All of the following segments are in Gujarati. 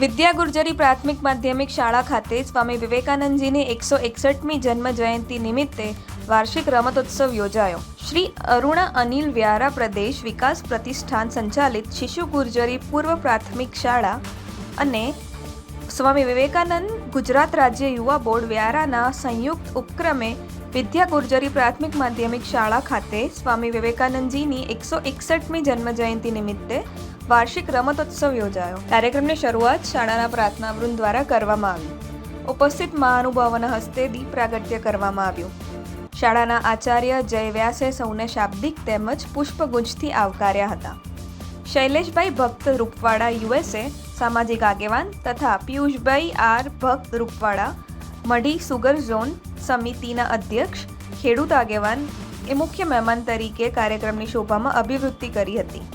વિદ્યા ગુર્જરી પ્રાથમિક માધ્યમિક શાળા ખાતે સ્વામી વિવેકાનંદજીની એકસો એકસઠમી જન્મ જયંતિ નિમિત્તે વાર્ષિક રમતોત્સવ યોજાયો. શ્રી અરુણા અનિલ વ્યારા પ્રદેશ વિકાસ પ્રતિષ્ઠાન સંચાલિત શિશુ ગુર્જરી પૂર્વ પ્રાથમિક શાળા અને સ્વામી વિવેકાનંદ ગુજરાત રાજ્ય યુવા બોર્ડ વ્યારાના સંયુક્ત ઉપક્રમે વિદ્યા ગુર્જરી પ્રાથમિક માધ્યમિક શાળા ખાતે સ્વામી વિવેકાનંદજીની એકસો એકસઠમી જન્મ જયંતિ નિમિત્તે વાર્ષિક રમતોત્સવ યોજાયો. કાર્યક્રમની શરૂઆત શાળાના પ્રાર્થના વૃંદ દ્વારા કરવામાં આવી. ઉપસ્થિત મહાનુભાવોના હસ્તે દીપ પ્રાગટ્ય કરવામાં આવ્યું. શાળાના આચાર્ય જય વ્યાસે સૌને શાબ્દિક તેમજ પુષ્પગુંજથી આવકાર્યા હતા. શૈલેષભાઈ ભક્ત રૂપવાડા યુએસએ સામાજિક આગેવાન તથા પિયુષભાઈ આર ભક્ત રૂપવાડા, મઢી સુગર ઝોન સમિતિના અધ્યક્ષ, ખેડૂત આગેવાન, એ મુખ્ય મહેમાન તરીકે કાર્યક્રમની શોભામાં અભિવૃદ્ધિ કરી હતી.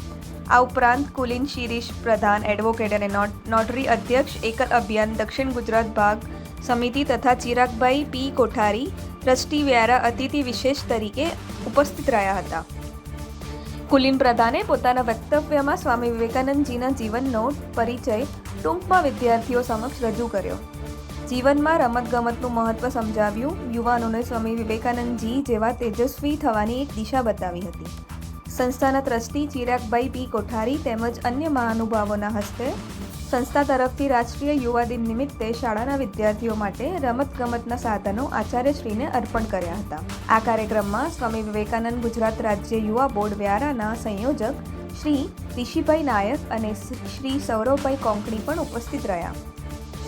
આ ઉપરાંત કુલિન શિરીષ પ્રધાન એડવોકેટ અને નોટરી અધ્યક્ષ, એકલ અભિયાન, દક્ષિણ ગુજરાત ભાગ સમિતિ તથા ચિરાગભાઈ પી કોઠારી, ટ્રસ્ટી વ્યારા અતિથિ વિશેષ તરીકે ઉપસ્થિત રહ્યા હતા. કુલીન પ્રધાને પોતાના વક્તવ્યમાં સ્વામી વિવેકાનંદજીના જીવનનો પરિચય ટૂંકમાં વિદ્યાર્થીઓ સમક્ષ રજૂ કર્યો. જીવનમાં રમતગમતનું મહત્વ સમજાવ્યું. યુવાનોને સ્વામી વિવેકાનંદજી જેવા તેજસ્વી થવાની એક દિશા બતાવી હતી. સંસ્થાના ટ્રસ્ટી ચિરાગભાઈ પી કોઠારી તેમજ અન્ય મહાનુભાવોના હસ્તે સંસ્થા તરફથી રાષ્ટ્રીય યુવા દિન નિમિત્તે શાળાના વિદ્યાર્થીઓ માટે રમતગમતના સાધનો આચાર્યશ્રીને અર્પણ કર્યા હતા. આ કાર્યક્રમમાં સ્વામી વિવેકાનંદ ગુજરાત રાજ્ય યુવા બોર્ડ વ્યારાના સંયોજક શ્રી ઋષિભાઈ નાયક અને શ્રી સૌરવભાઈ કોંકણી પણ ઉપસ્થિત રહ્યા.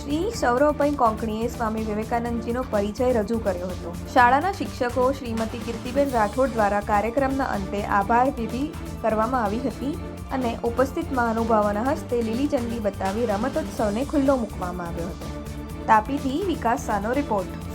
શ્રી સૌરવભાઈ કોંકણીએ સ્વામી વિવેકાનંદજીનો પરિચય રજૂ કર્યો હતો. શાળાના શિક્ષકો શ્રીમતી કીર્તિબેન રાઠોડ દ્વારા કાર્યક્રમના અંતે આભાર વિધિ કરવામાં આવી હતી અને ઉપસ્થિત મહાનુભાવોના હસ્તે લીલી ચંડી બતાવી રમતોત્સવને ખુલ્લો મૂકવામાં આવ્યો હતો. તાપીથી વિકાસ સાનો રિપોર્ટ.